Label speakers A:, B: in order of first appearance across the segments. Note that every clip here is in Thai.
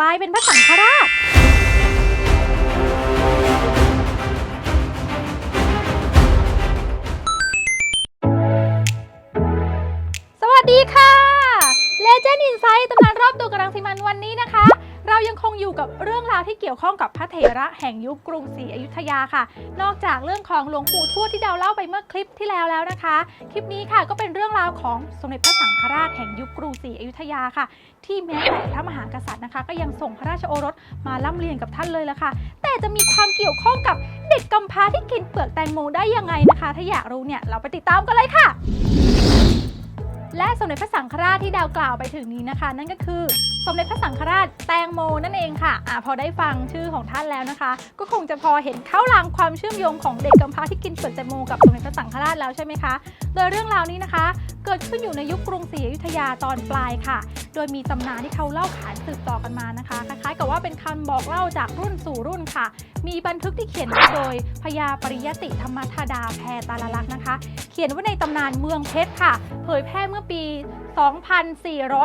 A: ลายเป็นพระสังฆราช สวัสดีค่ะ Legend Insight ตำนานรอบตัวกำลังสิมันวันนี้นะคะ เรายังคงอยู่กับเรื่องราวที่เกี่ยวข้องกับพระเถระแห่งยุคกรุงศรีอยุธยาค่ะ นอกจากเรื่องของหลวงปู่ทวดที่เดาเล่าไปเมื่อคลิปที่แล้วแล้วนะคะ คลิปนี้ค่ะก็เป็นเรื่องราวของสมเด็จพระสังฆราชแห่งยุคกรุงศรีอยุธยาค่ะ ที่แม้แต่พระมหากษัตริย์นะคะ ก็ยังส่งพระราชโอรสมาล่ำเรียนกับท่านเลยละค่ะ แต่จะมีความเกี่ยวข้องกับเด็กกำพร้าที่กินเปลือกแตงโมได้ยังไงนะคะ ถ้าอยากรู้เนี่ยเราไปติดตามกันเลยค่ะ และสมเด็จพระสังฆราชที่ดาวกล่าวไปถึงนี้นะคะ นั่นก็คือสมเด็จพระสังฆราชแตงโมนั่นเองค่ะอะพอได้ฟังชื่อของท่านแล้วนะคะ ก็คงจะพอเห็นเข้าลางความเชื่อมโยงของเด็กกำพร้าที่กินเปลือกแตงโมกับสมเด็จพระสังฆราชแล้วใช่ไหมคะ โดยเรื่องราวนี้นะคะ เกิดขึ้นอยู่ในยุคกรุงศรีอยุธยาตอนปลายค่ะโดยมีตำนานที่เขาเล่าขานสืบต่อกันมานะคะ คล้ายๆกับว่าเป็นคำบอกเล่าจากรุ่นสู่รุ่นค่ะ มีบันทึกที่เขียนไว้โดยพญาปริยติธรรมธาดาแพรตาลลักษณ์นะคะ เขียนไว้ในตำนานเมืองเพชรค่ะ เผยแพร่เมื่อปี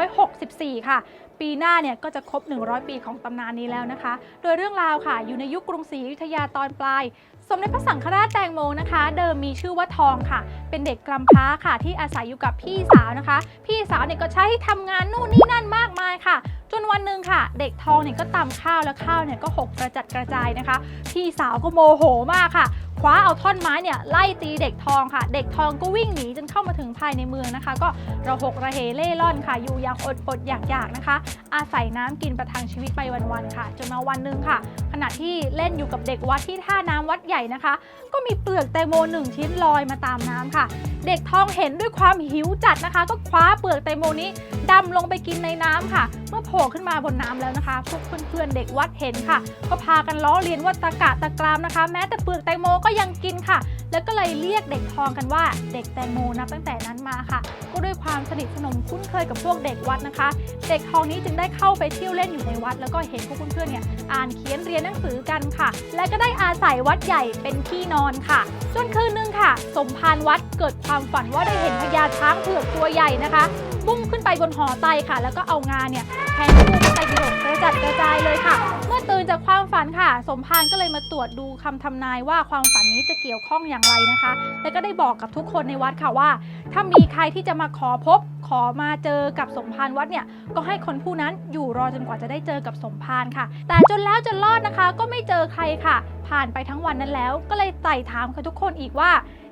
A: 2464 ค่ะปีหน้าเนี่ยก็จะครบ 100 ปีของตำนานนี้แล้วนะคะ โดยเรื่องราวค่ะ อยู่ในยุคกรุงศรีอยุธยาตอนปลาย สมเด็จพระสังฆราชแตงโมนะคะ เดิมมีชื่อว่าทองค่ะ เป็นเด็กกำพร้าค่ะ ที่อาศัยอยู่กับพี่สาวนะคะ พี่สาวเนี่ยก็ใช้ให้ทำงานนู่นนี่นั่นมากมายค่ะ จนวันหนึ่งค่ะ เด็กทองเนี่ยก็ตำข้าวแล้วข้าวเนี่ยก็หกกระจัดกระจายนะคะ พี่สาวก็โมโหมากค่ะ คว้าเอาท่อนไม้เนี่ยไล่ตีเด็กทองค่ะ เด็กทองก็วิ่งหนีจนเข้ามาถึงภายในเมืองนะคะ ก็ระหกระเหเล่ร่อนค่ะ อยู่อย่างอดอดอยากๆนะคะ อาศัยน้ำกินประทังชีวิตไปวันๆค่ะ จนมาวันหนึ่งค่ะ ขณะที่เล่นอยู่กับเด็กวัดที่ท่าน้ำวัดใหญ่นะคะ ก็มีเปลือกแตงโมหนึ่งชิ้นลอยมาตามน้ำค่ะ เด็กทองเห็นด้วยความหิวจัดนะคะ ก็คว้าเปลือกแตงโมนี้ดำลงไปกินในน้ำค่ะ เมื่อโผล่ขึ้นมาบนน้ำแล้วนะคะพวกเพื่อนๆเด็กวัดเห็นค่ะ ก็พากันล้อเลียนว่าตะกะตะกรามนะคะ แม้แต่เปลือกแตงโมก็ยังกินค่ะ แล้วก็เลยเรียกเด็กทองกันว่าเด็กแตงโมนับตั้งแต่นั้นมาค่ะ ก็ด้วยความสนิทสนมคุ้นเคยกับพวกเด็กวัดนะคะ เด็กทองนี้จึงได้เข้าไปเที่ยวเล่นอยู่ในวัด แล้วก็เห็นพวกเพื่อนๆเนี่ยอ่านเขียนเรียนหนังสือกันค่ะ และก็ได้อาศัยวัดใหญ่เป็นที่นอนค่ะ จนคืนนึงค่ะ สมภารวัดเกิดความฝันว่าได้เห็นพญาช้างเผือกตัวใหญ่นะคะมุ่งขึ้นไปบนหอไตค่ะ แล้วก็เอางานเนี่ยแทงลูกขึ้นไปกระโดดก ระจัดกระจายเลยค่ะ เมื่อตื่นจากความฝันค่ะ สมภารก็เลยมาตรวจดูคำทำนายว่าความฝันนี้จะเกี่ยวข้องอย่างไรนะคะ แล้วก็ได้บอกกับทุกคนในวัดค่ะว่า ถ้ามีใครที่จะมาขอพบ ขอมาเจอกับสมภารวัดเนี่ยก็ให้คนผู้นั้นอยู่รอจนกว่าจะได้เจอกับสมภารค่ะ แต่จนแล้วจนรอดนะคะ ก็ไม่เจอใครค่ะ ผ่านไปทั้งวันนั้นแล้ว ก็เลยไต่ถามกับทุกคนอีกว่า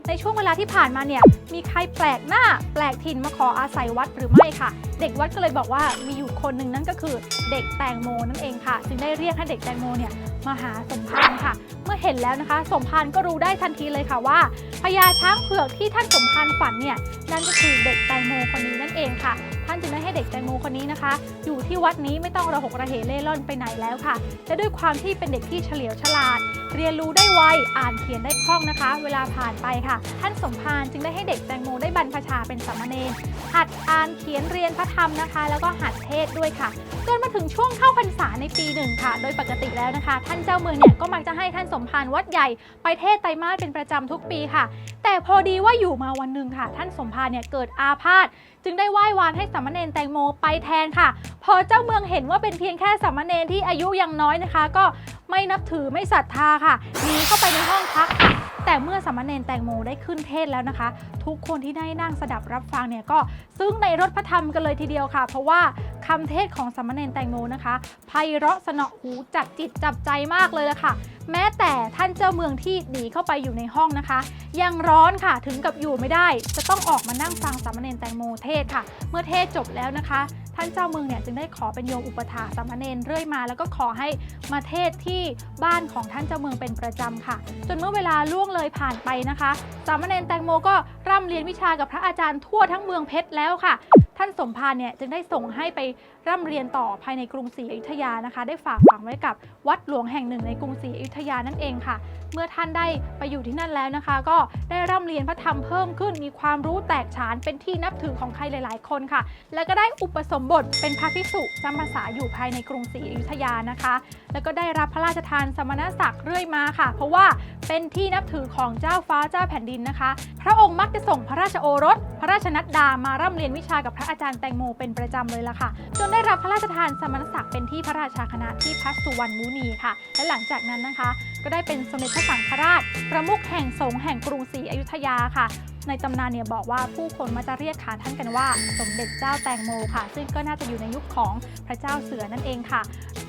A: ในช่วงเวลาที่ผ่านมาเนี่ยมีใครแปลกหน้า แปลกถิ่นมาขออาศัยวัดหรือไม่ค่ะ เด็กวัดก็เลยบอกว่ามีอยู่คนหนึ่งนั่นก็คือ เด็กแตงโมนั่นเองค่ะ จึงได้เรียกให้เด็กแตงโมเนี่ยมาหาสมภารค่ะ เมื่อเห็นแล้วนะคะ สมภารก็รู้ได้ทันทีเลยค่ะว่าพญาช้างเผือกที่ท่านสมภารฝันเนี่ยนั่นก็คือเด็กแตงโมคนนี้นั่นเองค่ะ ท่านจึงได้ให้เด็กแตงโมคนนี้นะคะ อยู่ที่วัดนี้ไม่ต้องระหกระเหเล่ร่อนไปไหนแล้วค่ะและด้วยความที่เป็นเด็กที่เฉลียวฉลาด เรียนรู้ได้ไว อ่านเขียนได้คล่องนะคะ เวลาผ่านไปค่ะ ท่านสมภารจึงได้ให้เด็กแตงโมได้บรรพชาเป็นสามเณรหัดอ่านเขียนเรียนพระธรรมนะคะ แล้วก็หัดเทศด้วยค่ะจนมาถึงช่วงเข้าพรรษาในปีหนึ่งค่ะ โดยปกติแล้วนะคะ ท่านเจ้าเมืองเนี่ยก็มักจะให้ท่านสมภารวัดใหญ่ไปเทศไตรมาสเป็นประจำทุกปีค่ะ แต่พอดีว่าอยู่มาวันหนึ่งค่ะ ท่านสมภารเนี่ยเกิดอาพาธจึงได้ไหว้วานให้สามเณรแตงโมไปแทนค่ะ พอเจ้าเมืองเห็นว่าเป็นเพียงแค่สามเณรที่อายุยังน้อยนะคะ ก็ไม่นับถือไม่ศรัทธาค่ะหนีเข้าไปในห้องพักค่ะแต่เมื่อสามเณรแตงโมได้ขึ้นเทศแล้วนะคะ ทุกคนที่ได้นั่งสดับรับฟังเนี่ยก็ซึ้งในรถพระธรรมกันเลยทีเดียวค่ะ เพราะว่าคำเทศของสามเณรแตงโมนะคะไพเราะสนอหูจับจิตจับใจมากเลยละค่ะ แม้แต่ท่านเจ้าเมืองที่หนีเข้าไปอยู่ในห้องนะคะ ยังร้อนค่ะถึงกับอยู่ไม่ได้ จะต้องออกมานั่งฟังสามเณรแตงโมเทศค่ะ เมื่อเทศจบแล้วนะคะ ท่านเจ้าเมืองเนี่ยจึงได้ขอเป็นโยมอุปถาสามเณรเรื่อยมา แล้วก็ขอให้มาเทศที่บ้านของท่านเจ้าเมืองเป็นประจำค่ะ จนเมื่อเวลาล่วงเลยผ่านไปนะคะ สามเณรแตงโมก็ร่ำเรียนวิชากับพระอาจารย์ทั่วทั้งเมืองเพชรแล้วค่ะ ท่านสมภารเนี่ยจึงได้ส่งให้ไปร่ำเรียนต่อภายในกรุงศรีอยุธยานะคะ ได้ฝากฝังไว้กับวัดหลวงแห่งหนึ่งในกรุงศรีอยุธยานั่นเองค่ะ เมื่อท่านได้ไปอยู่ที่นั่นแล้วนะคะ ก็ได้ร่ำเรียนพระธรรมเพิ่มขึ้น มีความรู้แตกฉานเป็นที่นับถือของใครหลาย ๆ คนค่ะ แล้วก็ได้อุปสมบทเป็นพระภิกษุจำพรรษาอยู่ภายในกรุงศรีอยุธยานะคะ แล้วก็ได้รับพระราชทานสมณศักดิ์เรื่อยมาค่ะ เพราะว่าเป็นที่นับถือของเจ้าฟ้าเจ้าแผ่นดินนะคะ พระองค์มักจะส่งพระราชโอรส พระราชนัดดามาร่ำเรียนวิชากับพระระอาจารย์แตงโมเป็นประจำเลยล่ะค่ะ จนได้รับพระราชทานสมณศักดิ์เป็นที่พระราชาคณะที่พระสุวรรณมุนีค่ะ และหลังจากนั้นนะคะ ก็ได้เป็นสมเด็จพระสังฆราช ประมุขแห่งสงฆ์แห่งกรุงศรีอยุธยาค่ะในตำนานเนี่ยบอกว่าผู้คนมาจะเรียกขานท่านกันว่า สมเด็จเจ้าแตงโมค่ะ ซึ่งก็น่าจะอยู่ในยุคของพระเจ้าเสือนั่นเองค่ะ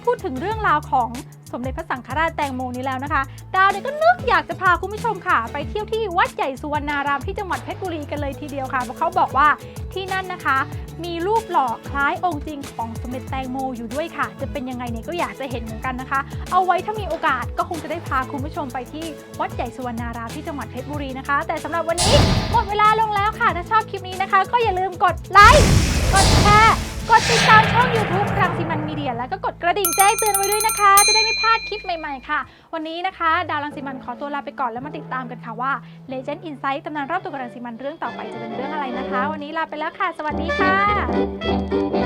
A: พูดถึงเรื่องราวของ สมเด็จพระสังฆราชแตงโมนี้แล้วนะคะ ดาวเนี่ยก็นึกอยากจะพาคุณผู้ชมค่ะ ไปเที่ยวที่วัดใหญ่สุวรรณารามที่จังหวัดเพชรบุรีกันเลยทีเดียวค่ะเพราะเขาบอกว่าที่นั่นนะคะ มีรูปหล่อคล้ายองค์จริงของสมเด็จแตงโมอยู่ด้วยค่ะ จะเป็นยังไงเนี่ยก็อยากจะเห็นเหมือนกันนะคะ เอาไว้ถ้ามีโอกาสก็คงจะได้พาคุณผู้ชมไปที่วัดใหญ่สุวรรณารามที่จังหวัดเพชรบุรีนะคะ แต่สำหรับวันนี้หมดเวลาลงแล้วค่ะถ้าชอบคลิปนี้นะคะ ก็อย่าลืมกดไลค์กดแชร์ กดติดตามช่อง YouTube รังสิมันมีเดีย แล้วก็กดกระดิ่งแจ้งเตือนไว้ด้วยนะคะ จะได้ไม่พลาดคลิปใหม่ ๆ ค่ะ วันนี้นะคะ ดาวรังสิมันขอตัวลาไปก่อนแล้วมาติดตามกันค่ะว่า Legend Insight ตำนานรอบตัวกับรังสิมันเรื่องต่อไปจะเป็นเรื่องอะไรนะคะ วันนี้ลาไปแล้วค่ะ สวัสดีค่ะ